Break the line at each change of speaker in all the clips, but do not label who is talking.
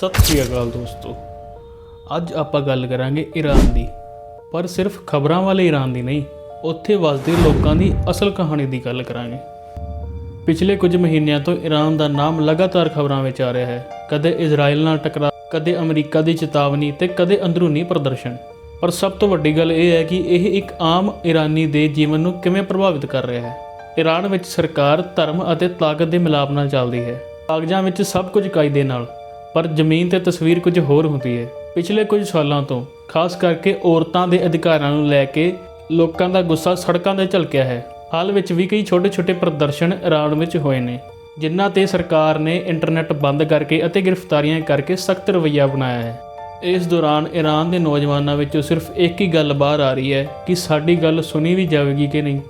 ਸਤਿ ਸ੍ਰੀ ਅਕਾਲ ਦੋਸਤੋ। ਅੱਜ ਆਪਾਂ ਗੱਲ ਕਰਾਂਗੇ ਈਰਾਨ ਦੀ। ਪਰ ਸਿਰਫ ਖਬਰਾਂ ਵਾਲੇ ਈਰਾਨ ਦੀ ਨਹੀਂ, ਉੱਥੇ ਵਸਦੇ ਲੋਕਾਂ ਦੀ ਅਸਲ ਕਹਾਣੀ ਦੀ ਗੱਲ ਕਰਾਂਗੇ। ਪਿਛਲੇ ਕੁਝ ਮਹੀਨਿਆਂ ਤੋਂ ਈਰਾਨ ਦਾ ਨਾਮ ਲਗਾਤਾਰ ਖਬਰਾਂ ਵਿੱਚ ਆ ਰਿਹਾ ਹੈ। ਕਦੇ ਇਜ਼ਰਾਈਲ ਨਾਲ ਟਕਰਾਅ, ਕਦੇ ਅਮਰੀਕਾ ਦੀ ਚੇਤਾਵਨੀ ਤੇ ਕਦੇ ਅੰਦਰੂਨੀ ਪ੍ਰਦਰਸ਼ਨ। ਪਰ ਸਭ ਤੋਂ ਵੱਡੀ ਗੱਲ ਇਹ ਹੈ ਕਿ ਇਹ ਇੱਕ ਆਮ ਈਰਾਨੀ ਦੇ ਜੀਵਨ ਨੂੰ ਕਿਵੇਂ ਪ੍ਰਭਾਵਿਤ ਕਰ ਰਿਹਾ ਹੈ। ਈਰਾਨ ਵਿੱਚ ਸਰਕਾਰ, ਧਰਮ ਅਤੇ ਤਾਕਤ ਦੇ ਮਿਲਾਪ ਨਾਲ ਚੱਲਦੀ ਹੈ। ਕਾਗਜ਼ਾਂ ਵਿੱਚ ਸਭ ਕੁਝ ਕਾਇਦੇ ਨਾਲ। ਪਰ ਜ਼ਮੀਨ ਤੇ ਤਸਵੀਰ ਕੁਝ ਹੋਰ ਹੁੰਦੀ ਹੈ। ਪਿਛਲੇ ਕੁਝ ਸਾਲਾਂ ਤੋਂ, ਖਾਸ ਕਰਕੇ ਔਰਤਾਂ ਦੇ ਅਧਿਕਾਰਾਂ ਨੂੰ ਲੈ ਕੇ ਲੋਕਾਂ ਦਾ ਗੁੱਸਾ ਸੜਕਾਂ ਤੇ ਝਲਕਿਆ ਹੈ। ਹਾਲ ਵਿੱਚ ਵੀ ਕਈ ਛੋਟੇ-ਛੋਟੇ ਪ੍ਰਦਰਸ਼ਨ ਈਰਾਨ ਵਿੱਚ ਹੋਏ ਨੇ, ਜਿਨ੍ਹਾਂ ਤੇ ਸਰਕਾਰ ਨੇ ਇੰਟਰਨੈਟ ਬੰਦ ਕਰਕੇ ਅਤੇ ਗ੍ਰਿਫਤਾਰੀਆਂ ਕਰਕੇ ਸਖਤ ਰਵੱਈਆ ਬਣਾਇਆ ਹੈ। ਇਸ ਦੌਰਾਨ ਈਰਾਨ ਦੇ ਨੌਜਵਾਨਾਂ ਵਿੱਚੋਂ ਸਿਰਫ ਇੱਕ ਹੀ ਗੱਲ ਬਾਹਰ ਆ ਰਹੀ ਹੈ ਕਿ ਸਾਡੀ ਗੱਲ ਸੁਣੀ ਵੀ ਜਾਵੇਗੀ ਕਿ ਨਹੀਂ।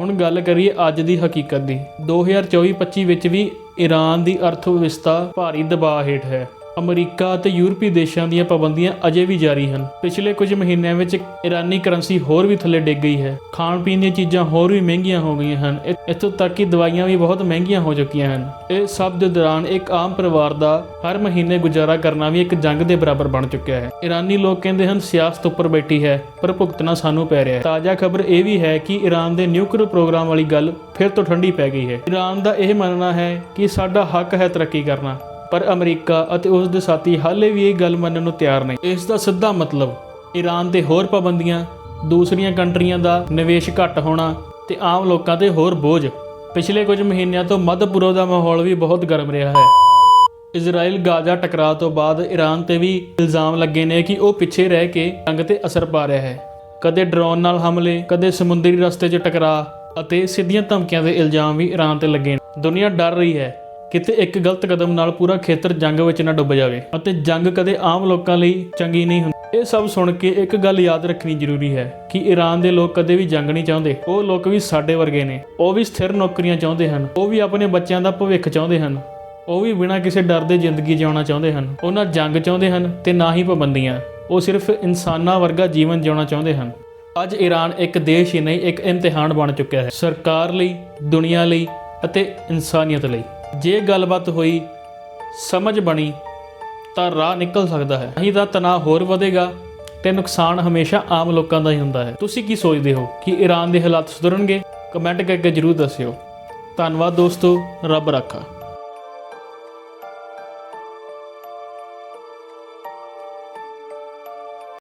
ਹੁਣ ਗੱਲ ਕਰੀਏ ਅੱਜ ਦੀ ਹਕੀਕਤ ਦੀ। 2024-25 ਵਿੱਚ ਵੀ ਈਰਾਨ ਦੀ ਅਰਥ ਵਿਵਸਥਾ ਭਾਰੀ ਦਬਾਅ ਹੇਠ ਹੈ। ਅਮਰੀਕਾ ਅਤੇ ਯੂਰਪੀ ਦੇਸ਼ਾਂ ਦੀਆਂ ਪਾਬੰਦੀਆਂ ਅਜੇ ਵੀ ਜਾਰੀ ਹਨ। ਪਿਛਲੇ ਕੁਝ ਮਹੀਨਿਆਂ ਵਿੱਚ ਈਰਾਨੀ ਕਰੰਸੀ ਹੋਰ ਵੀ ਥੱਲੇ ਡਿੱਗ ਗਈ ਹੈ। ਖਾਣ ਪੀਣ ਦੀਆਂ ਚੀਜ਼ਾਂ ਹੋਰ ਵੀ ਮਹਿੰਗੀਆਂ ਹੋ ਗਈਆਂ ਹਨ। ਇ- ਇੱਥੋਂ ਤੱਕ ਕਿ ਦਵਾਈਆਂ ਵੀ ਬਹੁਤ ਮਹਿੰਗੀਆਂ ਹੋ ਚੁੱਕੀਆਂ ਹਨ। ਇਹ ਸਭ ਦੇ ਦੌਰਾਨ ਇੱਕ ਆਮ ਪਰਿਵਾਰ ਦਾ ਹਰ ਮਹੀਨੇ ਗੁਜ਼ਾਰਾ ਕਰਨਾ ਵੀ ਇੱਕ ਜੰਗ ਦੇ ਬਰਾਬਰ ਬਣ ਚੁੱਕਿਆ ਹੈ। ਈਰਾਨੀ ਲੋਕ ਕਹਿੰਦੇ ਹਨ, ਸਿਆਸਤ ਉੱਪਰ ਬੈਠੀ ਹੈ, ਪਰ ਭੁਗਤਣਾ ਸਾਨੂੰ ਪੈ ਰਿਹਾ ਹੈ। ਤਾਜ਼ਾ ਖਬਰ ਇਹ ਵੀ ਹੈ ਕਿ ਈਰਾਨ ਦੇ ਨਿਊਕਲੀਅਰ ਪ੍ਰੋਗਰਾਮ ਵਾਲੀ ਗੱਲ ਫਿਰ ਤੋਂ ਠੰਡੀ ਪੈ ਗਈ ਹੈ। ਈਰਾਨ ਦਾ ਇਹ ਮੰਨਣਾ ਹੈ ਕਿ ਸਾਡਾ ਹੱਕ ਹੈ ਤਰੱਕੀ ਕਰਨਾ। ਪਰ ਅਮਰੀਕਾ ਅਤੇ ਉਸ ਦੇ ਸਾਥੀ ਹਾਲੇ ਵੀ ਇਹ ਗੱਲ ਮੰਨਣ ਨੂੰ ਤਿਆਰ ਨਹੀਂ। ਇਸ ਦਾ ਸਿੱਧਾ ਮਤਲਬ ਈਰਾਨ ਤੇ ਹੋਰ ਪਾਬੰਦੀਆਂ, ਦੂਸਰੀਆਂ ਕੰਟਰੀਆਂ ਦਾ ਨਿਵੇਸ਼ ਘੱਟ ਹੋਣਾ ਤੇ ਆਮ ਲੋਕਾਂ ਤੇ ਹੋਰ ਬੋਝ। ਪਿਛਲੇ ਕੁਝ ਮਹੀਨਿਆਂ ਤੋਂ ਮੱਧ ਪੂਰਬ ਦਾ ਮਾਹੌਲ ਵੀ ਬਹੁਤ ਗਰਮ ਰਿਹਾ ਹੈ। ਇਜ਼ਰਾਈਲ ਗਾਜ਼ਾ ਟਕਰਾਅ ਤੋਂ ਬਾਅਦ ਈਰਾਨ ਤੇ ਵੀ ਇਲਜ਼ਾਮ ਲੱਗੇ ਨੇ ਕਿ ਉਹ ਪਿੱਛੇ ਰਹਿ ਕੇ ਜੰਗ ਤੇ ਅਸਰ ਪਾ ਰਿਹਾ ਹੈ। ਕਦੇ ਡਰੋਨ ਨਾਲ ਹਮਲੇ, ਕਦੇ ਸਮੁੰਦਰੀ ਰਸਤੇ 'ਚ ਟਕਰਾਅ ਅਤੇ ਸਿੱਧੀਆਂ ਧਮਕੀਆਂ ਦੇ ਇਲਜ਼ਾਮ ਵੀ ਈਰਾਨ ਤੇ ਲੱਗੇ ਨੇ। ਦੁਨੀਆ ਡਰ ਰਹੀ ਹੈ ਕਿਤੇ ਇੱਕ ਗਲਤ ਕਦਮ ਨਾਲ ਪੂਰਾ ਖੇਤਰ ਜੰਗ ਵਿੱਚ ਨਾ ਡੁੱਬ ਜਾਵੇ ਅਤੇ ਜੰਗ ਕਦੇ ਆਮ ਲੋਕਾਂ ਲਈ ਚੰਗੀ ਨਹੀਂ ਹੁੰਦੀ। ਇਹ ਸਭ ਸੁਣ ਕੇ ਇੱਕ ਗੱਲ ਯਾਦ ਰੱਖਣੀ ਜ਼ਰੂਰੀ ਹੈ ਕਿ ਈਰਾਨ ਦੇ ਲੋਕ ਕਦੇ ਵੀ ਜੰਗ ਨਹੀਂ ਚਾਹੁੰਦੇ। ਉਹ ਲੋਕ ਵੀ ਸਾਡੇ ਵਰਗੇ ਨੇ। ਉਹ ਵੀ ਸਥਿਰ ਨੌਕਰੀਆਂ ਚਾਹੁੰਦੇ ਹਨ। ਉਹ ਵੀ ਆਪਣੇ ਬੱਚਿਆਂ ਦਾ ਭਵਿੱਖ ਚਾਹੁੰਦੇ ਹਨ। ਉਹ ਵੀ ਬਿਨਾਂ ਕਿਸੇ ਡਰ ਦੇ ਜ਼ਿੰਦਗੀ ਜਿਉਣਾ ਚਾਹੁੰਦੇ ਹਨ। ਉਹ ਨਾ ਜੰਗ ਚਾਹੁੰਦੇ ਹਨ ਤੇ ਨਾ ਹੀ ਪਾਬੰਦੀਆਂ। ਉਹ ਸਿਰਫ ਇਨਸਾਨਾਂ ਵਰਗਾ ਜੀਵਨ ਜਿਉਣਾ ਚਾਹੁੰਦੇ ਹਨ। ਅੱਜ ਈਰਾਨ ਇੱਕ ਦੇਸ਼ ਹੀ ਨਹੀਂ, ਇੱਕ ਇਮਤਿਹਾਨ ਬਣ ਚੁੱਕਿਆ ਹੈ। ਸਰਕਾਰ ਲਈ, ਦੁਨੀਆ ਲਈ ਅਤੇ ਇਨਸਾਨੀਅਤ ਲਈ। ਜੇ ਗੱਲਬਾਤ ਹੋਈ, ਸਮਝ ਬਣੀ, ਤਾਂ ਰਾਹ ਨਿਕਲ ਸਕਦਾ ਹੈ। ਨਹੀਂ ਤਾਂ ਤਣਾਅ ਹੋਰ ਵਧੇਗਾ ਤੇ ਨੁਕਸਾਨ ਹਮੇਸ਼ਾ ਆਮ ਲੋਕਾਂ ਦਾ ਹੀ ਹੁੰਦਾ ਹੈ। ਤੁਸੀਂ ਕੀ ਸੋਚਦੇ ਹੋ ਕਿ ਈਰਾਨ ਦੇ ਹਾਲਾਤ ਸੁਧਰਨਗੇ? ਕਮੈਂਟ ਕਰਕੇ ਜਰੂਰ ਦੱਸਿਓ। ਧੰਨਵਾਦ ਦੋਸਤੋ, ਰੱਬ ਰਾਖਾ।